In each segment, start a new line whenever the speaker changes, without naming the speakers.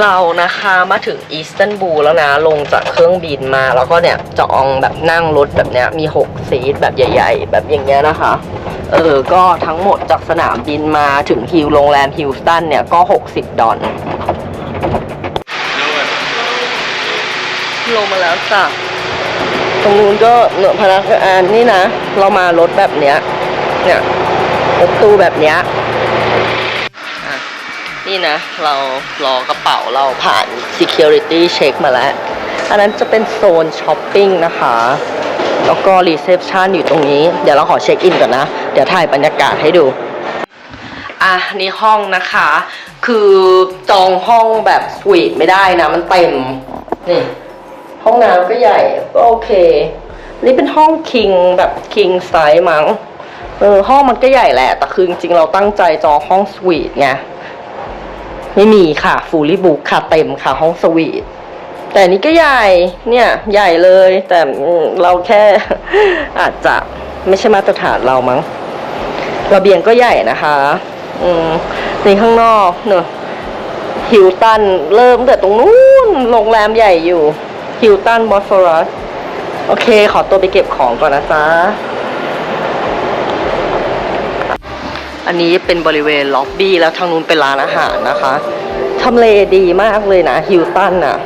เรานะคะมาถึงอิสตันบูลแล้วนะ ลงจากเครื่องบินมา แล้วก็เนี่ยจองแบบนั่งรถแบบเนี้ยมี6ซีทแบบใหญ่ ๆ แบบอย่างเงี้ยนะคะ เออ ก็ทั้งหมดจากสนามบินมาถึงฮิลโรงแรมฮิลสตันเนี่ยก็ 60 ดอลลงมาแล้วจ้ะตรงนู้นก็เหนือพนักงานนี่นะ เรามารถแบบเนี้ยเนี่ยรถตู้แบบเนี้ย นี่นะ เรารอกระเป๋าเราผ่าน security check มาแล้ว อันนั้นจะเป็นโซนช้อปปิ้งนะคะ แล้วก็รีเซพชันอยู่ตรงนี้ เดี๋ยวเราขอเช็คอินก่อนนะ เดี๋ยวถ่ายบรรยากาศให้ดู อะ นี่ห้องนะคะ คือจองห้องแบบสวีทไม่ได้นะ มันเต็ม นี่ ห้องน้ำก็ใหญ่ ก็โอเค นี่เป็นห้องคิงแบบคิงไซส์มั้งเออห้องมันก็ใหญ่แหละ แต่คือจริงๆเราตั้งใจจองห้องสวีทไง ไม่มีค่ะฟูลี่บุ๊กค่ะเต็มค่ะห้องสวีทแต่นี้ก็ใหญ่เนี่ยใหญ่เลย แต่เราแค่อาจจะไม่ใช่มาตรฐานเรามั้งระเบียงก็ใหญ่นะคะ อืมในข้างนอกเนอะฮิลตันเริ่มแต่ตรงนู้นโรงแรมใหญ่อยู่ฮิลตันบอสฟอรัสโอเค ขอตัวไปเก็บของก่อนนะจ๊ะ อันนี้เป็นบริเวณล็อบบี้แล้วทางนู้นเป็นร้านอาหารนะคะทำเลดีมากเลยนะฮิลตันน่ะ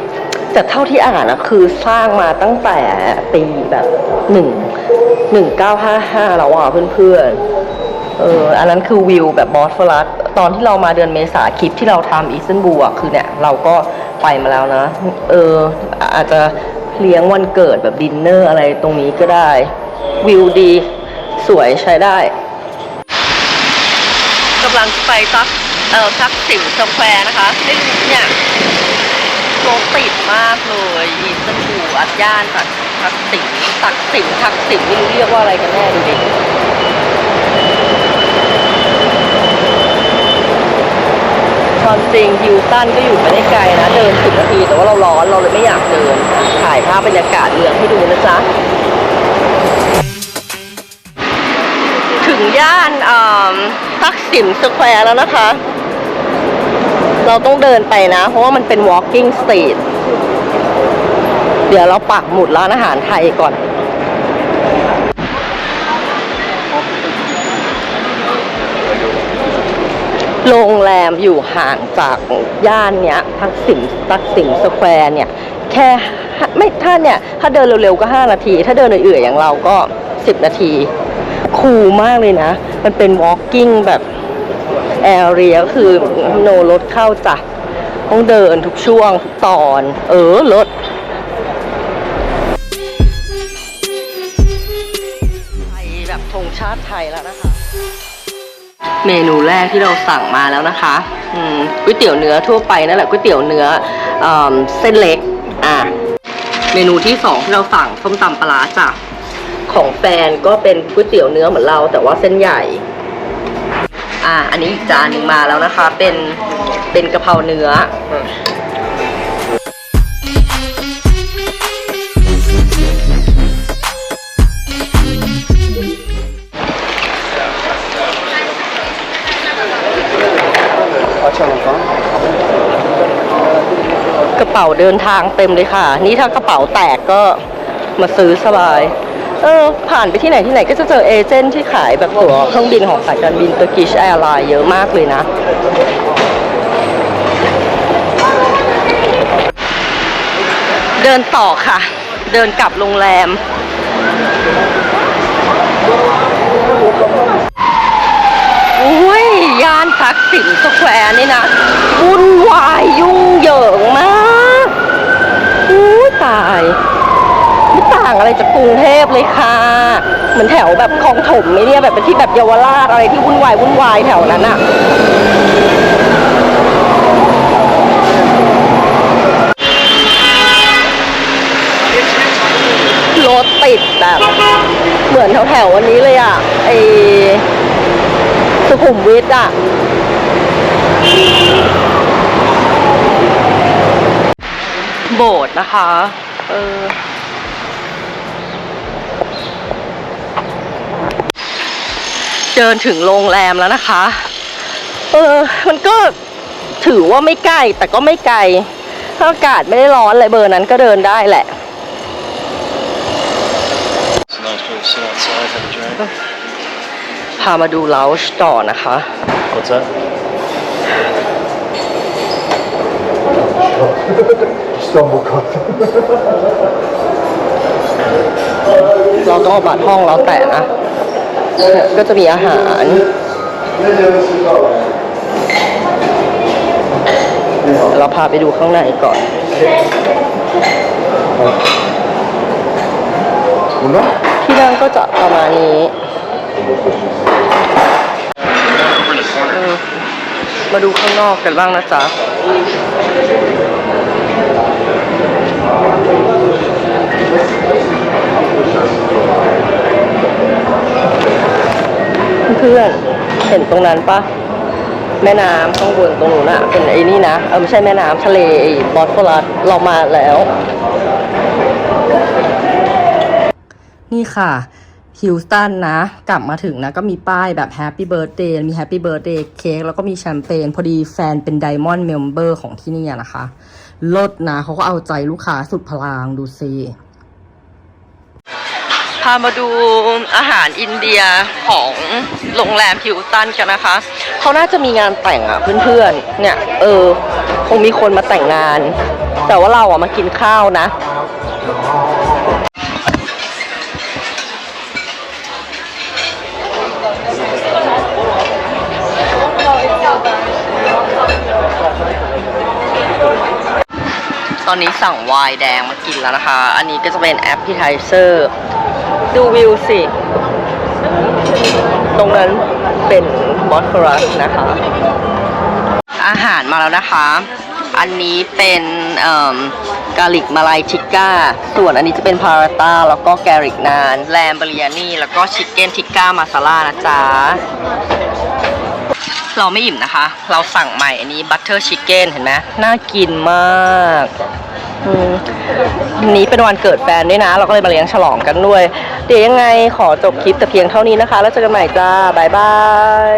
แต่เท่าที่อ่านนะคือสร้างมาตั้งแต่ปีแบบหนึ่งหนึ่งเก้าห้าห้าแล้วอะเพื่อนๆเอออันนั้นคือวิวแบบบอสฟลัสตอนที่เรามาเดือนเมษาคลิปที่เราทำอีสตันบูลอะคือเนี่ยเราก็ไปมาแล้วนะ เอออาจจะเลี้ยงวันเกิดแบบดินเนอร์อะไรตรงนี้ก็ได้ วิวดี สวยใช้ได้ กำลังไปซักเอ่อซักสิวสแควร์นะคะนี่เนี่ยรถติดมากเลยอีสบูอัดย่านตักทักสิวตักสิวทักสิวไม่รู้เรียกว่าอะไรกันแน่ดูดิความจริงฮิวตันก็อยู่ไม่ได้ไกลนะเดินสิบนาทีแต่ว่าเราร้อนเราเลยไม่อยากเดินถ่ายภาพบรรยากาศเมืองให้ดูนะจ๊ะ ถึงย่านทักษิณสแควร์แล้วนะคะ เราต้องเดินไปนะ เพราะว่ามันเป็น walking street เดี๋ยวเราปักหมุดร้านอาหารไทยก่อน โรงแรมอยู่ห่างจากย่านเนี้ย ทักษิณทักษิณสแควร์เนี่ย แค่ไม่ถ้าเนี่ย ถ้าเดินเร็วๆก็ 5 นาที ถ้าเดินเอื่อยๆอย่างเราก็ 10 นาที คูลมากเลยนะ มันเป็น walking แบบแอเรียคือโนรถเข้าจ้ะต้องเดินทุกช่วง ทุกตอน เออรถไทยแบบธงชาติไทยแล้วนะคะ เมนูแรกที่เราสั่งมาแล้วนะคะก๋วยเตี๋ยวเนื้อทั่วไปนั่นแหละก๋วยเตี๋ยวเนื้อเอเส้นเล็ก อะ เมนูที่สองที่เราสั่งส้มตำปลาร้าจ้ะ ของแฟนก็เป็นก๋วยเตี๋ยวเนื้อเหมือนเรา แต่ว่าเส้นใหญ่ อะอันนี้อีกจานหนึ่งมาแล้วนะคะ เป็นเป็นกะเพราเนื้อกระเป๋าเดินทางเต็มเลยค่ะ นี่ถ้ากระเป๋าแตกก็มาซื้อสบาย เออผ่านไปที่ไหนที่ไหนก็จะเจอเอเจนต์ที่ขายแบบตั๋วเครื่องบินของสายการบิน Turkish Airlines เยอะมากเลยนะ เดินต่อค่ะ เดินกลับโรงแรม อุ้ยย่านทักษิณสแควร์นี่นะวุ่นวายยุ่งเหยิงมากอุ้ตาย อะไรจากกรุงเทพเลยค่ะ เหมือนแถวแบบคลองถมไหมเนี่ยแบบเป็นที่แบบเยาวราชอะไรที่วุ่นวายวุ่นวายแถวนั้นอะรถติดแบบเหมือนแถวๆวันนี้เลยอะไอสุขุมวิทอะโบสถ์นะคะ เออ เดินถึงโรงแรมแล้วนะคะ เออ มันก็ถือว่าไม่ใกล้แต่ก็ไม่ไกล ถ้าอากาศไม่ได้ร้อนอะไรเบอร์นั้นก็เดินได้แหละ
It's a nice place to sit outside, have a drink.
พามาดูเลาช์ต่อนะคะ
What's that?
Stumble cut.
เราต้องเอาบัตรห้องเราแตะนะเนี่ย ก็จะมีอาหาร เราพาไปดูข้างในก่อนที่นั่งก็จะประมาณนี้มาดูข้างนอกกันบ้างนะจ๊ะ พื่อนๆ เห็นตรงนั้นปะแม่น้ำข้างบนตรงนู้นอะเป็นไอ้นี่นะ เออไม่ใช่แม่น้ำทะเลบอสฟอรัสเรามาแล้ว นี่ค่ะฮิวสตันนะ กลับมาถึงนะ ก็มีป้ายแบบแฮปปี้เบิร์ a เดย์มีแฮปปี้เบิร์ a เดย์เค้กแล้วก็มีแชมเปญพอดีแฟนเป็นไดมอนด์เมมเบอร์ของที่นี่นะคะลดนะเขาก็เอาใจลูกค้าสุดพลังดูซิามาดูอาหารอินเดียของโรงแรมฮิวตันกันนะคะ เขาน่าจะมีงานแต่งอะเพื่อนๆ เนี่ย เออ คงมีคนมาแต่งงาน แต่ว่าเราอะมากินข้าวนะ ตอนนี้สั่งไวน์แดงมากินแล้วนะคะ อันนี้ก็จะเป็นแอปพิไทเซอร์ ดูวิวสิ ตรงนั้นเป็นบอสฟอรัสนะคะ อาหารมาแล้วนะคะ อันนี้เป็นกาลิกมาลายทิกก้า ส่วนอันนี้จะเป็นพาราต้า แล้วก็แกริกนาน แลมเบริยานี่ แล้วก็ชิคเก้นทิกก้ามาซาล่านะจ๊ะ เราไม่อิ่มนะคะ เราสั่งใหม่อันนี้บัตเตอร์ชิคเก้นเห็นไหมน่ากินมาก อืมวันนี้เป็นวันเกิดแฟนด้วยนะ เราก็เลยมาเลี้ยงฉลองกันด้วย เดี๋ยวยังไงขอจบคลิปแต่เพียงเท่านี้นะคะ แล้วเจอกันใหม่จ้า บ๊ายบาย